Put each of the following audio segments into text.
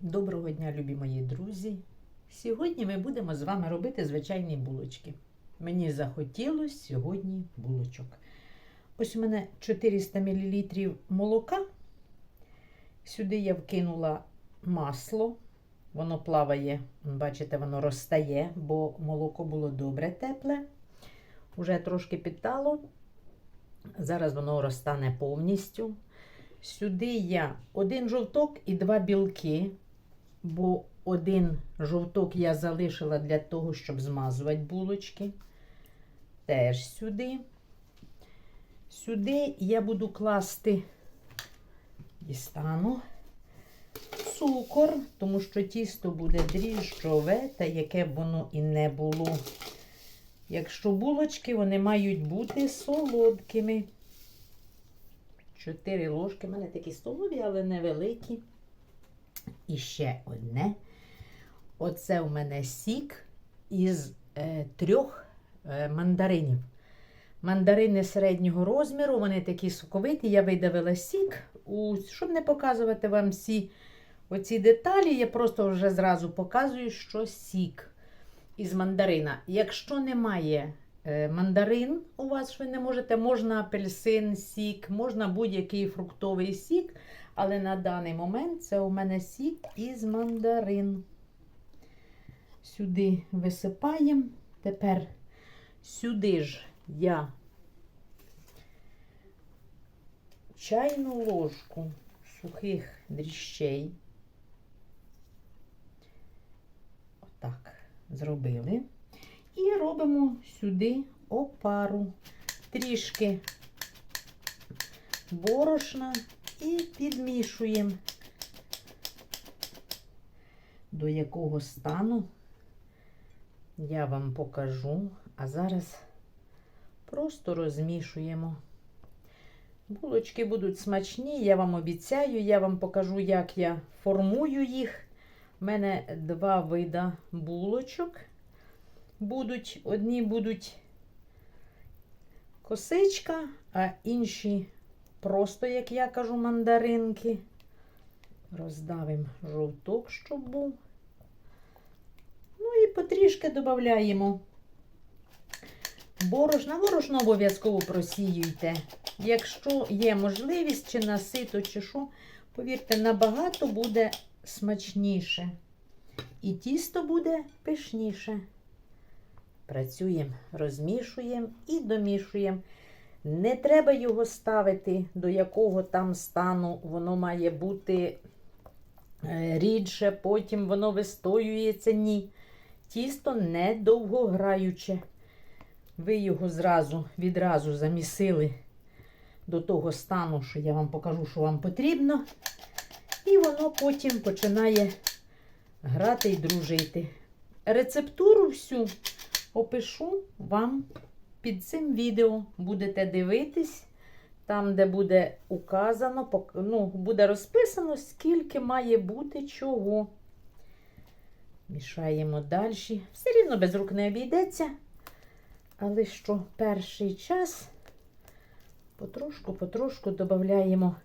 Доброго дня, любі мої друзі! Сьогодні ми будемо з вами робити звичайні булочки. Мені захотілося сьогодні булочок. Ось у мене 400 мл молока. Сюди я вкинула масло. Воно плаває, бачите, воно розтає, бо молоко було добре тепле. Уже трошки підтало. Зараз воно розтане повністю. Сюди я один жовток і два білки, бо один жовток я залишила для того, щоб змазувати булочки. Теж сюди. Сюди я буду класти дістану цукор, тому що тісто буде дріжджове, та яке б воно і не було. Якщо булочки, вони мають бути солодкими. 4 ложки. У мене такі столові, але невеликі. І ще одне. Оце у мене сік із е, трьох е, мандаринів. Мандарини середнього розміру, вони такі соковиті. Я видавила сік. У, щоб не показувати вам всі оці деталі, я просто вже зразу показую, що сік із мандарина. Якщо немає е, мандарин у вас, ви не можете, можна апельсин, сік, можна будь-який фруктовий сік, але на даний момент це у мене сік із мандарин. Сюди висипаємо. Тепер сюди ж я чайну ложку сухих дріщей. Отак зробили. І робимо сюди опару, трішки борошна і підмішуємо, до якого стану я вам покажу, а зараз просто розмішуємо. Булочки будуть смачні, я вам обіцяю, я вам покажу, як я формую їх. У мене два вида булочок будуть. Одні будуть косичка, а інші просто, як я кажу, мандаринки. Роздавимо жовток, щоб був. Ну і потрішки додаємо борошна. Борошно обов'язково просіюйте. Якщо є можливість, чи насито, чи що, повірте, набагато буде смачніше. І тісто буде пишніше. Працюємо, розмішуємо і домішуємо. Не треба його ставити, до якого там стану воно має бути е, рідше, потім воно вистоюється. Ні. Тісто не довгограюче. Ви його зразу, відразу замісили до того стану, що я вам покажу, що вам потрібно. І воно потім починає грати і дружити. Рецептуру всю опишу вам під цим відео. Будете дивитись, там, де буде указано, ну, буде розписано, скільки має бути чого. Мішаємо далі. Все рівно без рук не обійдеться. Але що перший час потрошку-потрошку додаємо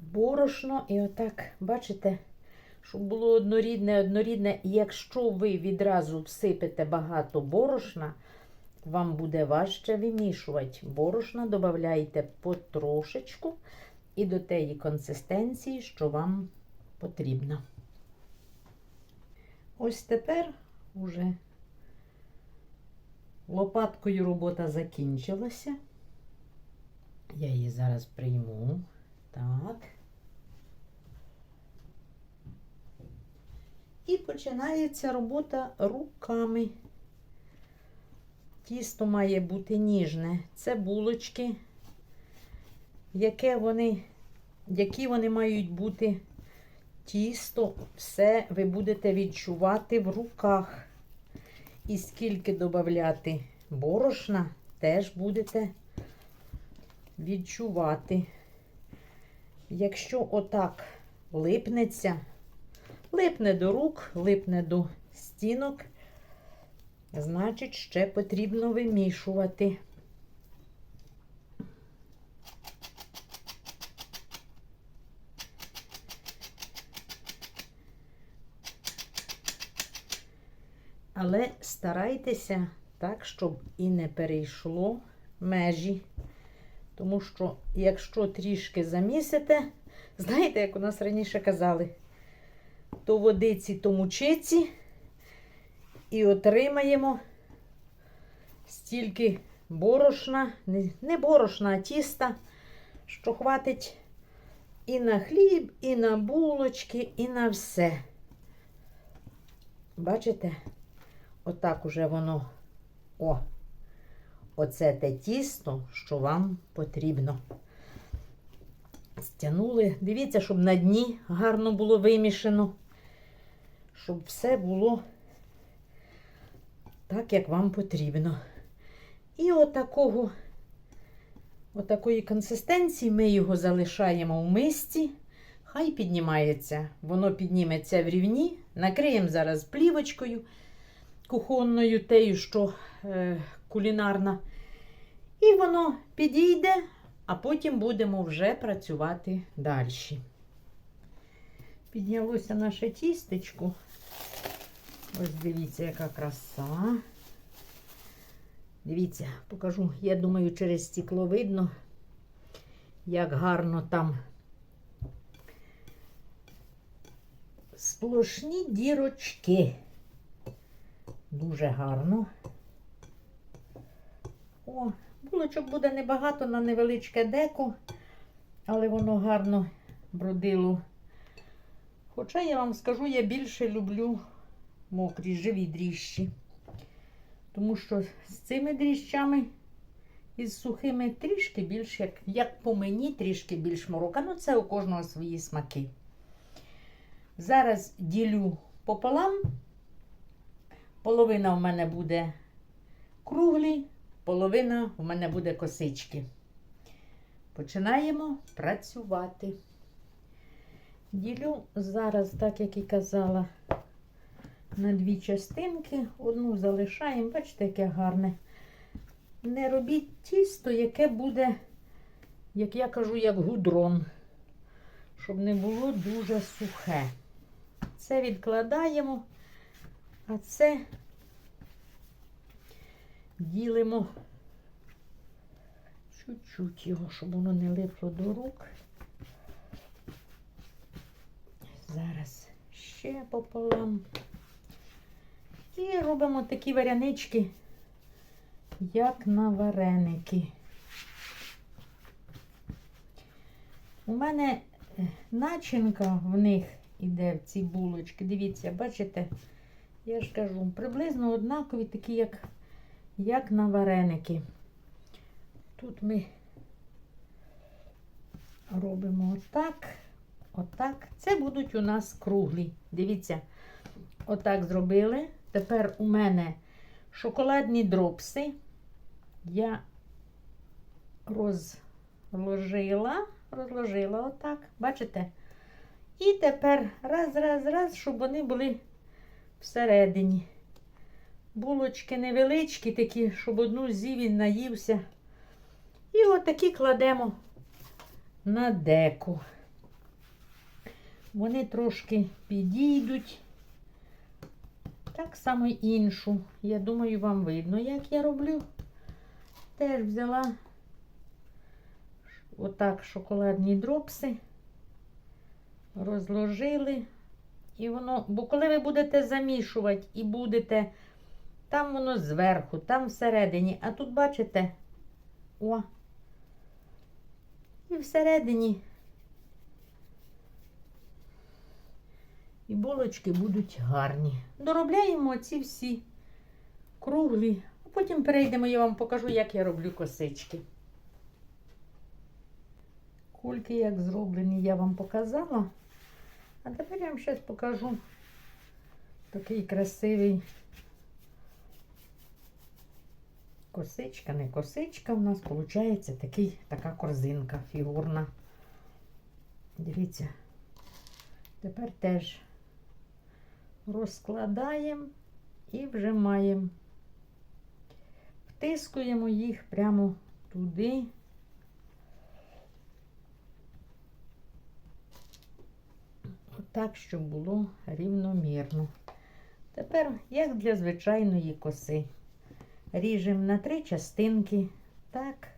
борошно. І отак, бачите, щоб було однорідне, однорідне. Якщо ви відразу всипете багато борошна, вам буде важче вимішувати. Борошна додайте потрошечку і до тієї консистенції, що вам потрібно. Ось тепер уже лопаткою робота закінчилася. Я її зараз прийму. Так. І починається робота руками. Тісто має бути ніжне. Це булочки, яке вони, які вони мають бути тісто, все ви будете відчувати в руках. І скільки додати борошна, теж будете відчувати. Якщо отак липнеться, Липне до рук, липне до стінок, значить, ще потрібно вимішувати. Але старайтеся так, щоб і не перейшло межі. Тому що, якщо трішки замісите, знаєте, як у нас раніше казали, то водиці, то мучиці, і отримаємо стільки борошна, не, борошна, а тіста, що хватить і на хліб, і на булочки, і на все. Бачите? Отак уже воно. О, оце те тісто, що вам потрібно. Стянули. Дивіться, щоб на дні гарно було вимішано, щоб все було так, як вам потрібно. І отакого, отакої консистенції ми його залишаємо в мисці. Хай піднімається. Воно підніметься в рівні. Накриємо зараз плівочкою кухонною, тею, що е, кулінарна. І воно підійде, а потім будемо вже працювати далі. Піднялося наше тістечко. Ось дивіться, яка краса. Дивіться, покажу, я думаю, через стекло видно, як гарно там сплошні дірочки. Дуже гарно. О, булочок буде небагато на невеличке деко, але воно гарно бродило. Хоча я вам скажу, я більше люблю мокрі живі дріжджі. Тому що з цими дріжджами і з сухими трішки більш, як, як по мені, трішки більш морока. Ну, це у кожного свої смаки. Зараз ділю пополам. Половина в мене буде круглі, половина в мене буде косички. Починаємо працювати. Ділю зараз, так як і казала, на дві частинки. Одну залишаємо, бачите, яке гарне. Не робіть тісто, яке буде, як я кажу, як гудрон, щоб не було дуже сухе. Це відкладаємо, а це ділимо чуть-чуть його, щоб воно не липло до рук. Зараз ще пополам. І робимо такі варянички, як на вареники. У мене е, начинка в них іде в ці булочки. Дивіться, бачите, я ж кажу, приблизно однакові, такі, як, як на вареники. Тут ми робимо отак, отак. Це будуть у нас круглі. Дивіться, отак зробили. Тепер у мене шоколадні дропси. Я розложила, розложила отак, бачите? І тепер раз, раз, раз, щоб вони були всередині. Булочки невеличкі, такі, щоб одну з'їв він наївся. І отакі кладемо на деку. Вони трошки підійдуть. Так само іншу. Я думаю, вам видно, як я роблю. Теж взяла отак шоколадні дропси, розложили. І воно, бо коли ви будете замішувати і будете, там воно зверху, там всередині, а тут, бачите, о, і всередині. І булочки будуть гарні. Доробляємо ці всі круглі, а потім перейдемо, я вам покажу, як я роблю косички. Кульки, як зроблені, я вам показала. А тепер я вам зараз покажу такий красивий косичка, не косичка. У нас виходить такий, така корзинка фігурна. Дивіться, тепер теж розкладаємо і вжимаємо. Втискуємо їх прямо туди. Отак, щоб було рівномірно. Тепер, як для звичайної коси, ріжемо на три частинки, так,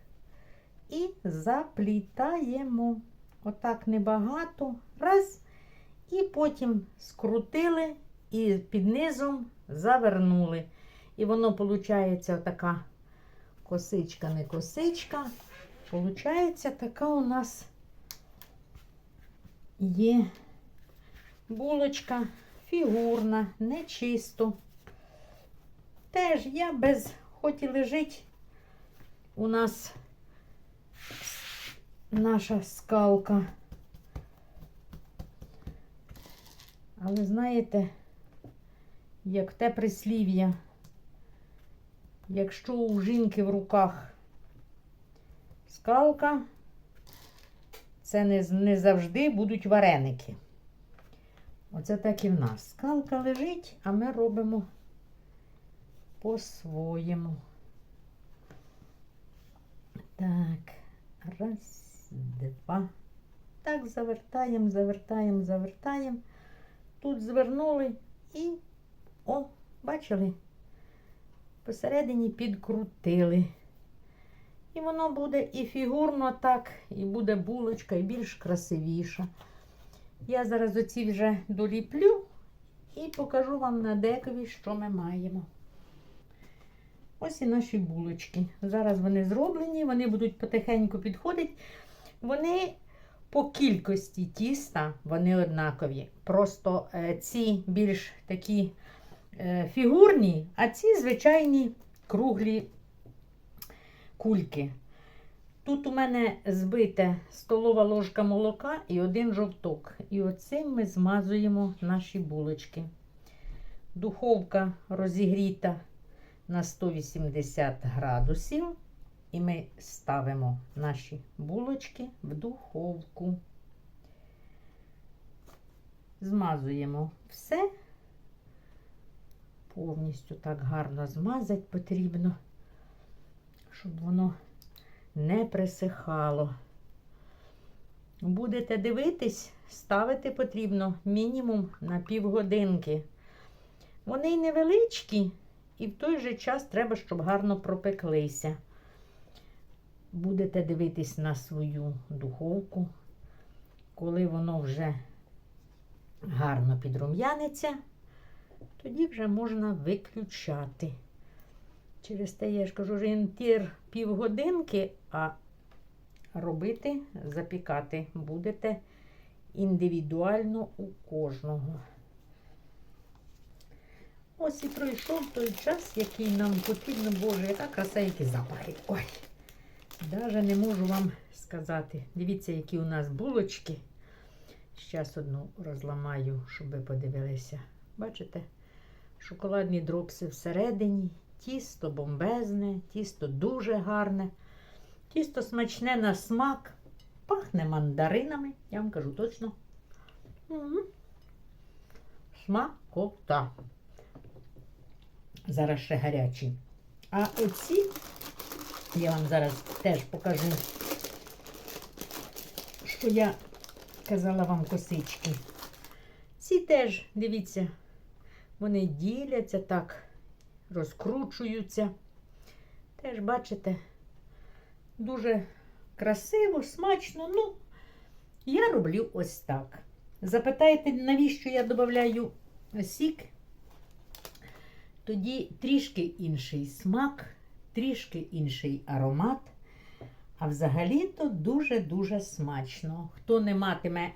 і заплітаємо. Отак небагато. Раз. І потім скрутили і під низом завернули. І воно виходить така косичка, не косичка. Получається, така у нас є булочка фігурна, не чисто. Теж я без, хоч і лежить у нас наша скалка. Але знаєте, як те прислів'я, якщо у жінки в руках скалка, це не, не завжди будуть вареники. Оце так і в нас. Скалка лежить, а ми робимо по-своєму. Так, раз, два. Так, завертаємо, завертаємо, завертаємо. Тут звернули і, о, бачили? Посередині підкрутили. І воно буде і фігурно так, і буде булочка, і більш красивіша. Я зараз оці вже доліплю і покажу вам на декові, що ми маємо. Ось і наші булочки. Зараз вони зроблені, вони будуть потихеньку підходити. Вони по кількості тіста вони однакові. Просто е, ці більш такі е, фігурні, а ці звичайні круглі кульки. Тут у мене збите столова ложка молока і один жовток. І оцим ми змазуємо наші булочки. Духовка розігріта на 180 градусів. І ми ставимо наші булочки в духовку. Змазуємо все. Повністю так гарно змазати потрібно, щоб воно не присихало. Будете дивитись, ставити потрібно мінімум на півгодинки. Вони невеличкі, і в той же час треба, щоб гарно пропеклися. Будете дивитись на свою духовку, коли воно вже гарно підрум'яниться, тоді вже можна виключати. Через те я ж кажу, орієнтир півгодинки, а робити, запікати будете індивідуально у кожного. Ось і пройшов той час, який нам потрібно, Боже, яка краса, які запахи. Ой, навіть не можу вам сказати. Дивіться, які у нас булочки. Зараз одну розламаю, щоб ви подивилися. Бачите? Шоколадні дропси всередині, тісто бомбезне, тісто дуже гарне, тісто смачне на смак, пахне мандаринами, я вам кажу точно. М. Смакота. Зараз ще гарячі. А оці я вам зараз теж покажу, що я казала вам косички. Ці теж, дивіться, вони діляться так, розкручуються. Теж, бачите, дуже красиво, смачно. Ну, я роблю ось так. Запитаєте, навіщо я додаю сік? Тоді трішки інший смак, трішки інший аромат. А взагалі-то дуже-дуже смачно. Хто не матиме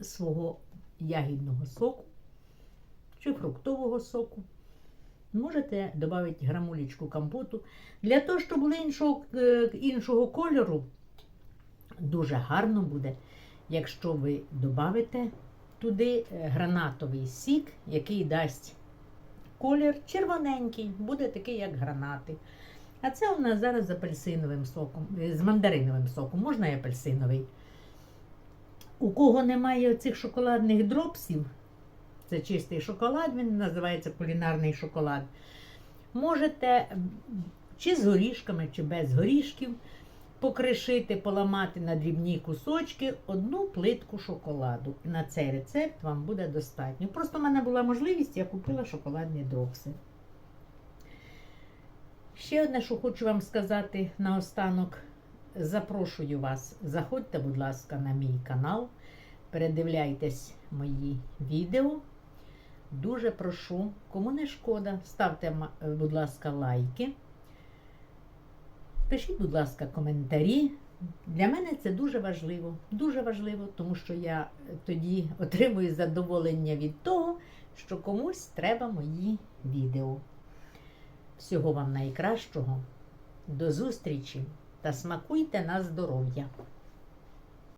свого ягідного соку чи фруктового соку, можете додати грамулечку компоту. Для того, щоб було іншого, е, іншого кольору, дуже гарно буде, якщо ви додавите туди е, гранатовий сік, який дасть колір червоненький, буде такий, як гранати. А це у нас зараз з апельсиновим соком, е, з мандариновим соком, можна і апельсиновий. У кого немає цих шоколадних дропсів, це чистий шоколад, він називається кулінарний шоколад. Можете чи з горішками, чи без горішків покришити, поламати на дрібні кусочки одну плитку шоколаду. На цей рецепт вам буде достатньо. Просто в мене була можливість, я купила шоколадні дропси. Ще одне, що хочу вам сказати наостанок. Запрошую вас, заходьте, будь ласка, на мій канал, передивляйтесь мої відео. Дуже прошу, кому не шкода, ставте, будь ласка, лайки. Пишіть, будь ласка, коментарі. Для мене це дуже важливо. Дуже важливо, тому що я тоді отримую задоволення від того, що комусь треба мої відео. Всього вам найкращого. До зустрічі та смакуйте на здоров'я!